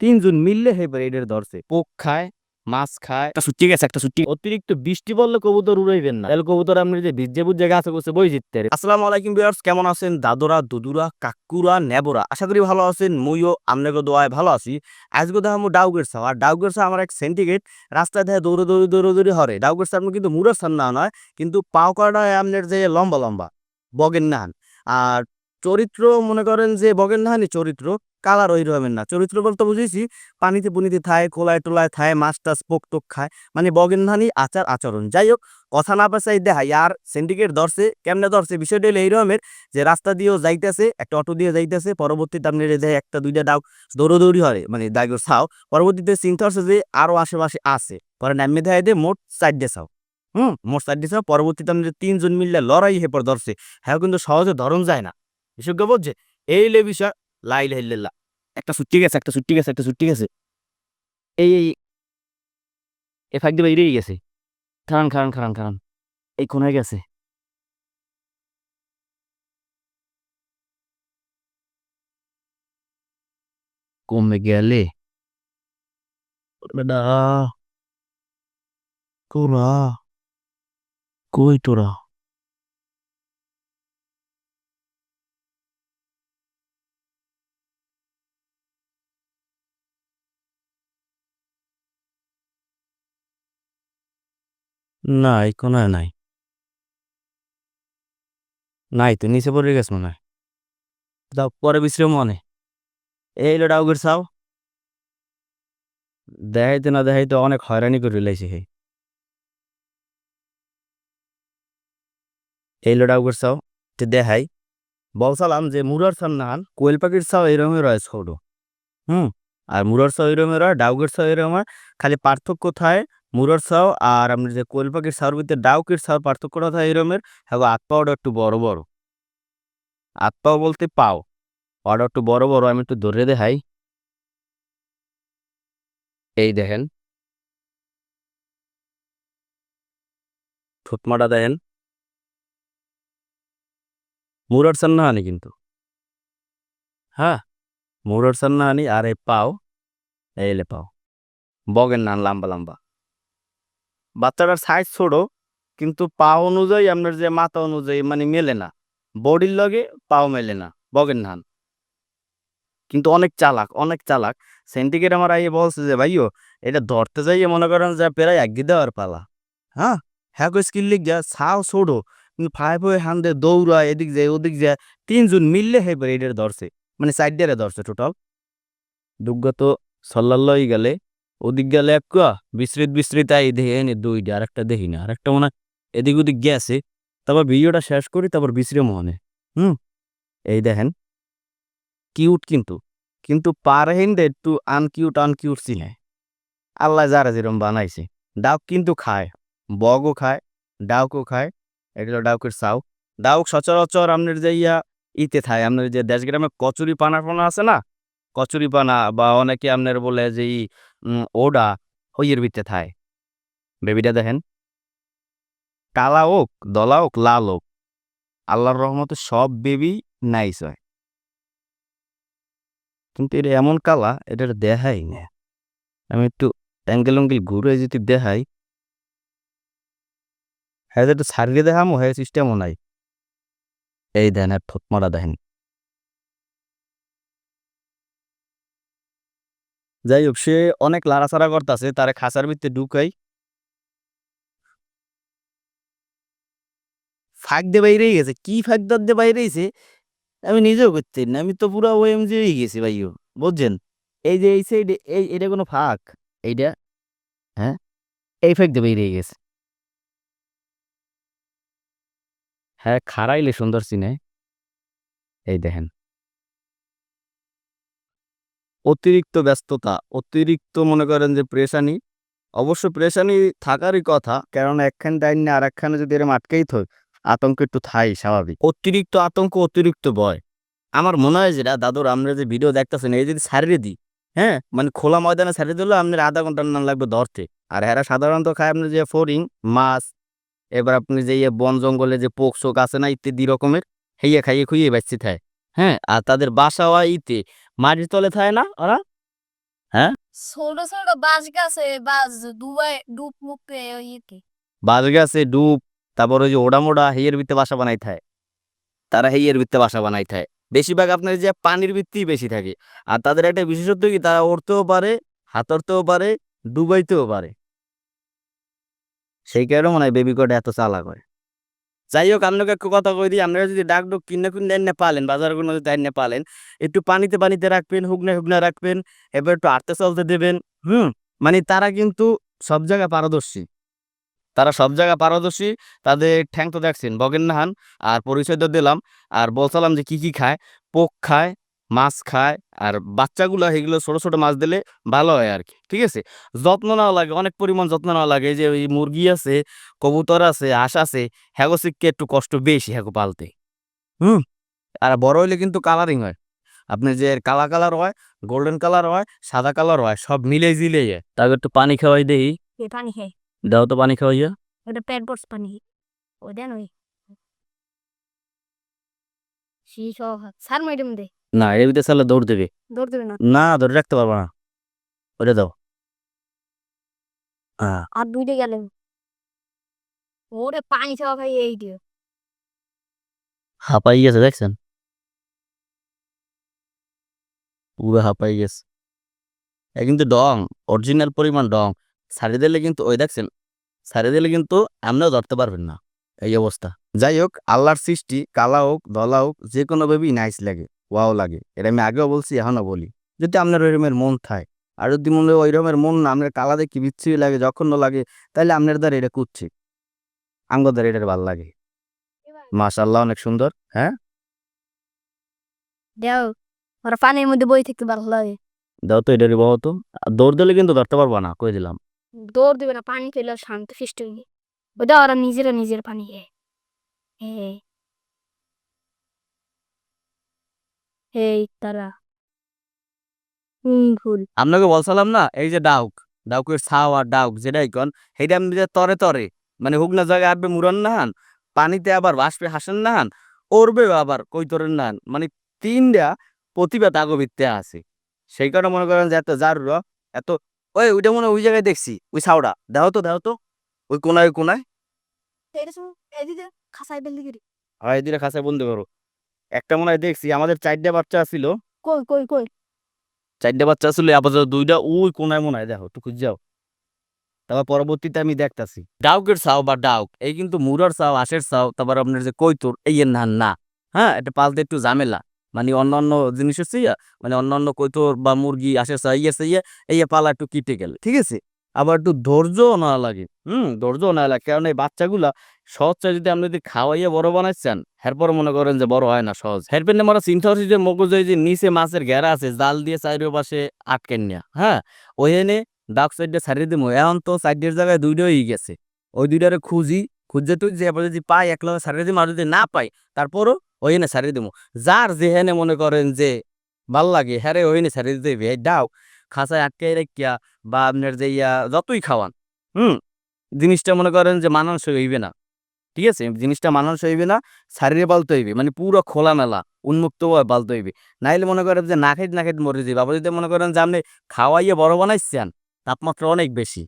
তিনজন মিললে হেবার এটার ধরছে পোক খায় মাছ খায়। একটা সুট্টি গেছে একটা সুট্টি অতিরিক্ত বৃষ্টি পড়লে কবুতর উড়াইবেন না। তাহলে কবুতর আপনি যে ভিজে বুঝে গাছে বসে বই জিততে। আসসালামু আলাইকুম ভিউয়ার্স কেমন আছেন? দাদুরা দুদুরা কাকুরা নেবরা। আশা করি ভালো আছেন মুইও আপনাকে দোয়ায় ভালো আছি। আজকে দেখো আমি ডাউগের সাও আর ডাউগের সাও আমার এক সেন্টিগেট রাস্তায় দেখে দৌড়ে দৌড়ে দৌড়ে দৌড়ে হরে। ডাউগের সামনে কিন্তু মুরার সামনে নয় কিন্তু পাও কাটা আপনার যে লম্বা লম্বা বগের নাহান। আর চরিত্র মনে করেন যে বগের নাহানি চরিত্র কালার ওই রকমের না। চরিত্র বলতে বুঝেছি, পানিতে পুনিতে থায় কোলায় টোলায় থায়, মাছ টাছ পোক টোক খায় মানে বগের নাহানি আচার, আচরণ। যাই হোক কথা না পেঁচাই দেখাই আর সিন্ডিকেট ধরছে, কেমনে ধরছে? বিষয়টা হলো এইরকমের যে রাস্তা দিয়েও যাইতেছে, একটা অটো দিয়ে যাইতেছে, পরবর্তীতে আপনি যে একটা, দুইটা ডাউ দৌড়োদৌড়ি হয় মানে দাগর ছাও পরবর্তীতে চিন্তা হচ্ছে যে আরও আশেপাশে আছে। পরে নামে দেখাই দিয়ে মোট চারটে ছাও হুম, মোট চারটে ছাও পরবর্তীতে আপনি তিনজন মিললে লড়াই হেপর ধরছে। হ্যাঁ কিন্তু সহজে ধরন যায় না। বিশেষজ্ঞ বলছে? এই লে বিষয়। লাই লাইল্লা একটা সুট্টি গেছে, একটা সুট্টি গেছে, একটা সুট্টি গেছে। এই এই এ ফাঁক দিয়ে বেরিয়ে গেছে। খারান খারান খারান খারান। এই কোনায় গেছে। কমে গেলে? বেডা তোরা কই তোরা? না এই কোনায় নাই। নাই তো, নিচে পড়ে গেছে মনে হয়। পরে বিশ্রাম মনে এই হলো ডাউগের সাও দেখাইতে না দেখাইতে অনেক হয়রানি করে লাইছে হে। এই হলো ডাউগের সাও তো দেখাই। বলসালাম যে মুরার সাম নাহান কোয়েল পাখির সাও এরকমই রয় ছোট। হুম, আর মুরার সাও এরকমই রয়, ডাউগের সাও এরকম হয় খালি পার্থক্য কোথায় মুরার সাও, আর আপনি যে কোয়েল পাখির সাওর ভিতরে ডাউকের সাওর পার্থক্যটা থাকে এরকমের হ্যাঁ হাত পাওয়াটা একটু বড় বড়। হাত পাও বলতে পাও। পাওয়াটা একটু বড় বড়, আমি একটু ধরে দেখাই। এই দেখেন। ঠোঁটমাটা দেখেন। মুরার সান্না আনি কিন্তু। হ্যাঁ মুরার সান্না আনি আর এই পাও এইলে পাও। বগের নান লম্বা লম্বা। বাচ্চাটার সাইজ ছোট, কিন্তু পা অনুযায়ী আপনার যে মাথা অনুযায়ী মানে মেলে না। বডির লগে পাও মেলে না, বগের নান কিন্তু অনেক চালাক অনেক চালাক। সেন্টিকেট আমার আইয়ে বলছে যে ভাইও এটা ধরতে যাইয়ে মনে করেন যে প্রায় এক দেওয়ার পালা। হ্যাঁ? হ্যাঁ কই স্কিল লিখ যা ছাও ছোটো, কিন্তু ফাইভ হয়ে হান্দে দৌড়া এদিক যায়, ওদিক যায়, তিনজন মিললে হে এটার ধরছে। মানে সাইড দিয়ে ধরছে টোটাল দুগ্গ তো সল্লাল্লই গেলে ওদিক গেলে এক বিস্তৃত বিস্তৃত আই দেখে দুইটা আর একটা দেখি না আর একটা মনে এদিক ওদিক গেছে, তারপর ভিডিওটা শেষ করি, তারপর বিশ্রাম মনে হুম? এই দেখেন কিউট কিন্তু কিন্তু পার হিন্দে একটু আনকিউট আনকিউট চিনে আল্লাহ যারা যেরম বানাইছে, ডাউক কিন্তু খায়, বগও খায়, ডাউকও খায় এগুলো ডাউকের সাউ ডাউক সচরাচর আপনার যে ইয়া, ইতে থায় আপনার যে দেশ গ্রামে কচুরি পানা পানা আছে না কচুরি পানা বা অনেকে আপনার বলে যে ওডা হইয়ের ভিতরে থায়। বেবিটা দেখেন। কালা হোক, দলা হোক, লাল হোক, আল্লাহর রহমতে সব বেবি নাইস হয়। কিন্তু এটা এমন কালা এটা দেখাই না আমি একটু অ্যাঙ্গেল অ্যাঙ্গেল ঘুরে যদি দেখাই। হ্যাঁ একটু সারিয়ে দেখামো হ্যাঁ সিস্টেমও নাই। এই দেন, আর ঠোঁটমারা দেখেন। যাই হোক সে অনেক লাড়াচাড়া করতেছে, তারে খাঁচার ভিতরে ঢুকাই। ফাঁক দিয়ে বাইরেই গেছে। কি ফাঁক দাঁত দিয়ে বাইরেছে আমি নিজেও করতে না। আমি তো পুরো ওএমজি হয়ে গেছি ভাইও বুঝছেন? এই যে এই সাইডে এই, এটা কোনো ফাঁক? এইটা? হ্যাঁ? এই ফাঁক দিয়ে বাইরে গেছে। হ্যাঁ খারাইলে সুন্দর সিনে এই দেখেন। অতিরিক্ত ব্যস্ততা, অতিরিক্ত মনে করেন যে প্রেশানি অবশ্য প্রেশানি থাকারই কথা কারণ একখান টাইম না আর একখানে যদি এরকম আটকেই থই, আতঙ্ক একটু থাই স্বাভাবিক। অতিরিক্ত আতঙ্ক, অতিরিক্ত ভয়। আমার মনে হয় যেটা দাদুর আমরা যে ভিডিও দেখতেছেন, এই যদি সারিয়ে দিই হ্যাঁ? মানে খোলা ময়দানে সারিয়ে দিলে আপনার আধা ঘণ্টা না লাগবে ধরতে। আর এরা সাধারণত খায় আপনার যে ফরিং মাছ, এবার আপনি যে ইয়ে বন জঙ্গলে যে পোক শোক আছে না, ইত্যাদি রকমের হেয়ে খাইয়ে খুইয়ে বাঁচতে থাকে হ্যাঁ? আর তাদের বাসা হয় ইতে মাটির তলে থাকে না ওরা? হ্যাঁ? ছোট ছোট বাঁশ গাছে বাঁশ ডুবাই ডুব মুখে ওই কি গাছে ডুব তারপর ওই যে ওডা মোডা হেয়ের ভিত্তে বাসা বানাই থাকে। তারা হেয়ের ভিত্তে বাসা বানাই থাকে। বেশিরভাগ আপনার যে পানির ভিত্তি বেশি থাকে। আর তাদের একটা বিশেষত্ব কি? তারা উড়তেও পারে হাতড়তেও পারে ডুবাইতেও পারে। সেই কারণে মনে হয় বেবি কোড এত চালাক হয়। যাই হোক আপনাকে একটু কথা কই দিই। আপনারা যদি ডাক ডুক কিনে কিনে এনে পালেন। বাজার কোনো যদি এনে পালেন। একটু পানিতে পানিতে রাখবেন, হুগনা হুগনা রাখবেন। এবার একটু আটতে, চলতে দেবেন। হুম? মানে তারা কিন্তু সব জায়গায় পারদর্শী। তারা সব জায়গায় পারদর্শী। তাদের ঠ্যাং তো দেখছেন, বগেন নাহান আর পরিচয় তো দিলাম। আর বলছিলাম যে কি কি খায়? পোক খায়। মাছ খায় আর বাচ্চাগুলো এগুলো ছোট ছোট মাছ দিলে ভালো হয় আর কি ঠিক আছে? যত্ন নেওয়া লাগে অনেক পরিমাণ যত্ন নেওয়া লাগে। যে ওই মুরগি আছে কবুতর আছে হাঁস আছে হ্যাগো শিখকে একটু কষ্ট বেশি হ্যাগো পালতে। হুম? আর বড় হইলে কিন্তু কালারিং হয়। আপনি যে কালা কালার হয় গোল্ডেন কালার হয় সাদা কালার হয় সব মিলে জিলে তাকে একটু পানি খাওয়াই দেই। পানি খাই দাও তো পানি খাওয়াইয়া ওটা পেট বস পানি। ও দেন ওই। সার ম্যাডাম দে। না এর ভিতরে সালে দৌড় দেবে। দৌড় দেবে না? না ধরে রাখতে পারব না। ওটা দাও। হ্যাঁ আর দুইটা গেলেন। ওরে পানি খাই এই দিও। হাঁপাই গেছে দেখছেন? পুরো হাঁপাই গেছে। এ কিন্তু ডং অরিজিনাল পরিমাণ ডং। সারি দিলে কিন্তু ওই দেখছেন? সারি দিলে কিন্তু আপনিও ধরতে পারবেন না। এই অবস্থা। যাই হোক আল্লাহর সৃষ্টি কালা হোক দলা হোক যে কোনো ভাবেই নাইস লাগে। ওয়াও লাগে। এটা আমি আগেও বলছি এখনও বলি। যদি আপনার ওই রকমের মন থাকে আর যদি মনে হয় ওই রকমের মন না আপনার কালা দেখি বিচ্ছিরি লাগে যখন লাগে তাহলে আপনার দ্বারা এটা কুচ্ছে আঙ্গ দ্বারা এটার ভালো লাগে। মাশাল্লাহ অনেক সুন্দর হ্যাঁ? দেও ওরা পানির মধ্যে বই থাকতে ভালো লাগে। দাও তো এটারই বাবা তো। দৌড় দিলে কিন্তু ধরতে পারবা না কই দিলাম। দৌড় দেবে না পানি খেলে শান্ত হয়ে ওটা ওরা নিজেরা নিজের পানি খায়। এই তারা। ফুল আপনাকে বলছিলাম না এই যে ডাউক ডাউকের ছাও আর ডাউক যেটাই কন সেইটা আমি যে তরে তরে মানে হুগনা জায়গায় আসবে মুরান নাহান পানিতে আবার বাসবে হাসেন নাহান ওরবে আবার কই তরেন নাহান মানে তিনটা প্রতিভা তাগবিতে আছে। সেই কারণে মনে করেন যে এত জারুর এত ওই ওইটা মনে ওই জায়গায় দেখছি ওই ছাওড়া দাও তো দাও তো ওই কোনায় কোনায়। খাসাই হয় দিলে বন্ধ করো। একটা মনে হয় দেখছি আমাদের চারটা বাচ্চা ছিল। কই কই কই? চারটা বাচ্চা ছিল আপাতত দুইটা ওই কোনায় মনে হয় দেখো একটু যাও। তারপর পরবর্তীতে আমি দেখতাছি। ডাউকের চাও বা ডাউক এই কিন্তু মুরার চাও আশের চাও তারপর আপনার যে কৈতুর এই এর না না হ্যাঁ এটা পালতে একটু ঝামেলা। মানে অন্যান্য জিনিস হচ্ছে মানে অন্যান্য কৈতুর বা মুরগি আশের চাও ইয়ে ইয়ে এই পালা একটু কিটে গেলে ঠিক আছে? আবার একটু ধৈর্যও না লাগে। হুম, ধৈর্যও না লাগে। কারণ এই বাচ্চাগুলা সহজটা যদি আপনি যদি খাওয়াইয়ে বড় বানাচ্ছেন এরপর মনে করেন যে বড় হয় না সহজ। হেরপেন আমরা যে মগজে যে নিচে মাছের ঘেরা আছে, জাল দিয়ে চারিও পাশে আটকেন না হ্যাঁ? ওইখানে ডাক সাইডে ছাড়িয়ে দিব এখন তো সাইডের জায়গায় দুইটা হয়ে গেছে। ওই দুইটারে খুঁজি, খুঁজে তুই যে যদি পাই এক লগে ছাড়িয়ে দিব আর যদি না পাই, তারপরও ওইখানে ছাড়িয়ে দিব যার যেখানে মনে করেন যে ভালো লাগে হ্যাঁ ওইখানে ছাড়িয়ে দিতে এই ডাও খাঁচায় আটকে রেখিয়া বা আপনার যে ইয়া, যতই খাওয়ান, হুম? জিনিসটা মনে করেন যে মানানসই হইবে না। ঠিক আছে? জিনিসটা মানুষ হইবে না, শারীরে পালতে হইবে মানে পুরো খোলামেলা, উন্মুক্ত পালতে হইবে। নাইলে মনে করেন যে না খাইতে না খাইতে মরে যাবে আবার যদি মনে করেন যে আপনি খাওয়াইয়ে বড় বানাইছেন, তাপমাত্রা অনেক বেশি।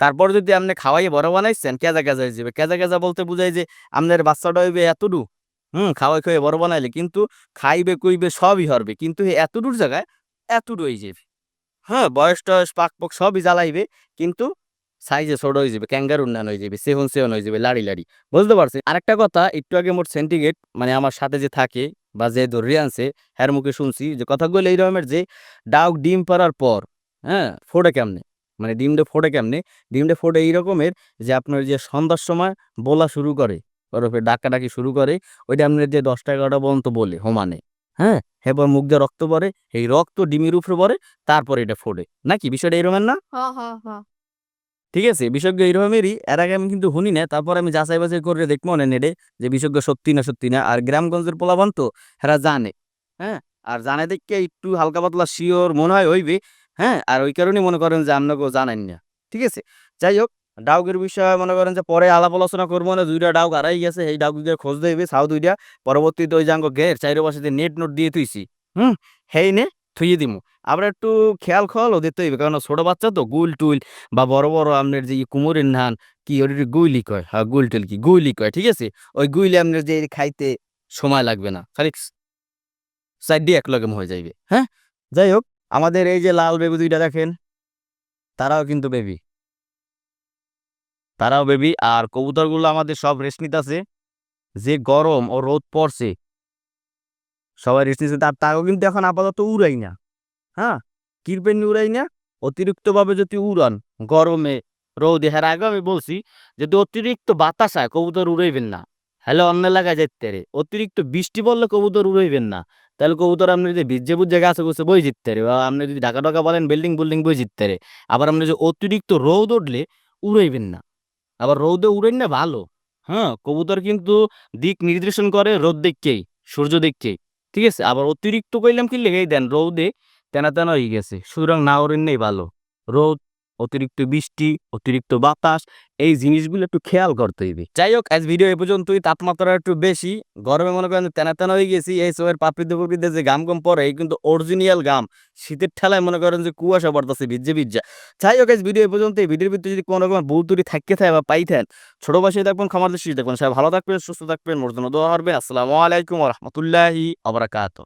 তারপর যদি আপনি খাওয়াইয়ে বড় বানাইছেন কেজা কেজা হয়ে যাবে কেজা কেজা বলতে বুঝাই যে আপনার বাচ্চাটা হইবে এতটু হুম? খাওয়াই খাওয়াই বড় বানাইলে, কিন্তু খাইবে, কইবে, সবই হরবে। কিন্তু এতটুর জায়গায় এতটু হয়ে যাবে হ্যাঁ বয়স টয়স, পাক পক সবই জ্বালাইবে, কিন্তু সাইজে ছোট হয়ে যাবে ক্যাঙ্গার উন্নয়ন হয়ে যাবে, সেহন সেহন হয়ে যাবে, লাড়ি লাড়ি। বুঝতে পারছি আরেকটা কথা, একটু আগে মোট সেন্টিগ্রেড মানে আমার সাথে যে থাকে, বা যে ধরে আনছে হ্যার মুখে শুনছি যে কথাগুলো এই রকমের যে, ডাউক ডিম পাড়ার পর হ্যাঁ ফোড়ে কেমনে? মানে ডিমটা ফোড়ে কেমনে? ডিমটা ফোড়ে এই রকমের যে আপনার যে সন্ধ্যার সময় বলা শুরু করে ওরফে ডাকাডাকি শুরু করে, ওইটা আপনার যে দশটা এগারোটা পর্যন্ত বলে, হোমানে। হ্যাঁ? এবার মুখ দিয়ে রক্ত পড়ে এই রক্ত ডিমের উপরে পড়ে তারপরে এটা ফোড়ে নাকি? বিষয়টা এরকমের না? ঠিক আছে বিশেষজ্ঞ এইরকমেরই এর আগে আমি কিন্তু শুনি না তারপর আমি যাচাই বাছাই করে দেখব না নেটে যে বিশেষজ্ঞ সত্যি না সত্যি না। আর গ্রামগঞ্জের পোলাবান তো এরা জানে হ্যাঁ? আর জানে দেখে একটু হালকা পাতলা শিওর মনে হয় হইবে হ্যাঁ? আর ওই কারণেই মনে করেন যে আপনাকেও জানেন না। ঠিক আছে? যাই হোক ডাউকের বিষয়ে মনে করেন যে পরে আলাপ আলোচনা করব না, দুইটা ডাউক হারাই গেছে, এই ডাউক দুইটা খোঁজ দেবে সাউ দুইটা, পরবর্তীতে ওই জাঙ্গ গের চাইরো পাশে নেট নোট দিয়ে তুইছি হুম, হেই নে, থুইয়ে দিমু। আবার একটু খেয়াল খয়াল দিতে হইবে কারণ ছোট বাচ্চা তো, গুল টুল বা বড় বড় আপনার যে কুমোরের ধান, কি ওর গুইলি কয়? হ্যাঁ গুল টুল কি, গুইলি কয়, ঠিক আছে? ওই গুইলি আপনার যে খাইতে সময় লাগবে না, খালি সাইড দিয়ে এক লগে হয়ে যাইবে হ্যাঁ? যাই হোক, আমাদের এই যে লাল বেবি দুইটা দেখেন, তারাও কিন্তু বেবি। তারাও বেবি, আর কবুতরগুলো আমাদের সব রেস্ট নিতেছে। যে গরম ও রোদ পড়ছে। সবাই রেস্ট নিচ্ছে তার তাও কিন্তু এখন আপাতত উড়াই না। হ্যাঁ? কিরপেন উড়াই না, অতিরিক্তভাবে যদি উড়ান, গরমে, রোদে হ্যাঁ আগে আমি বলছি, যদি অতিরিক্ত বাতাস হয়, কবুতর উড়াইবেন না। হ্যালো, অন্য এলাকায় যেতে রে অতিরিক্ত বৃষ্টি পড়লে কবুতর উড়াইবেন না। তাহলে কবুতর আপনি যদি ভিজে বুঝে গাছে গুছে বই জিততে রে বা আপনি যদি ঢাকা ঢাকা বলেন বিল্ডিং বিল্ডিং বই জিততে রে আবার আপনি যে অতিরিক্ত রোদ উঠলে, উড়াইবেন না। আবার রৌদে উড়েন না, ভালো। হ্যাঁ কবুতর কিন্তু দিক নির্দেশন করে রোদ দেখকেই সূর্য দিককেই। ঠিক আছে? আবার অতিরিক্ত কইলাম কি লেগেই দেন, রৌদে তেনা তেনা হয়ে গেছে, সুতরাং না উড়েন নেই ভালো। রোদ অতিরিক্ত বৃষ্টি, অতিরিক্ত বাতাস, এই জিনিসগুলো একটু খেয়াল করতে হইবে যাই হোক আজ ভিডিও এ পর্যন্তই। তাপমাত্রা একটু বেশি। গরমে মনে করেন তেনা তেনা হয়ে গেছি। এই সময়ের পাপড়িতে পাপড়িতে যে গাম গম পরে কিন্তু অরিজিনাল গাম। শীতের ঠেলায় মনে করেন যে কুয়াশা পড়তেছে, ভিজে ভিজা। যাই হোক আজ ভিডিও এ পর্যন্ত এই ভিডিওর ভিতরে যদি কোনো রকম ভুল ত্রুটি থাকতে থাকে বা পাইতেন ছোট বয়সে দেখবেন, খামার দৃষ্টি দেখবেন। সবাই ভালো থাকবেন, সুস্থ থাকবেন। মোর জন্য দোয়া আসসালামু আলাইকুম রহমতুল্লাহি আবরাকাত